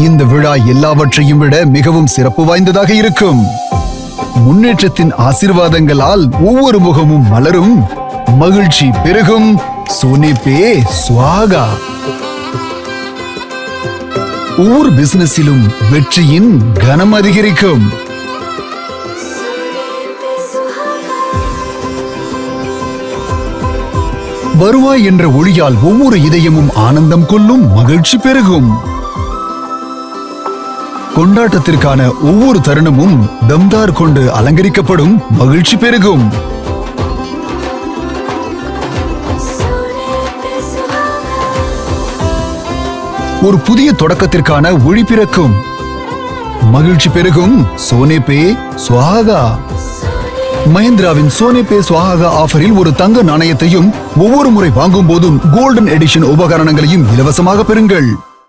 இந்த விழா எல்லாவற்றையும் விட மிகவும் சிறப்பு வாய்ந்ததாக இருக்கும். முன்னேற்றத்தின் ஆசிர்வாதங்களால் ஒவ்வொரு முகமும் மலரும் மகிழ்ச்சி பெருகும். சோனே சுவாகா. ஒவ்வொரு பிசினஸிலும் வெற்றியின் கனம் அதிகரிக்கும். வருவாய் என்ற ஒளியால் ஒவ்வொரு இதயமும் ஆனந்தம் கொள்ளும் மகிழ்ச்சி பெருகும். கொண்டாட்டத்திற்கான ஒவ்வொரு தருணமும் தம்தார் கொண்டு அலங்கரிக்கப்படும் மகிழ்ச்சி பெருகும். ஒரு புதிய தொடக்கத்திற்கான ஒளி பிறக்கும். மகிழ்ச்சி பெருகும். சோனே பே சுவாகா. மஹிந்திராவின் சோனே பே சுவாகா ஆஃபரில் ஒரு தங்க நாணயத்தையும் ஒவ்வொரு முறை வாங்கும் போதும் கோல்டன் எடிஷன் உபகரணங்களையும் இலவசமாக பெறுங்கள்.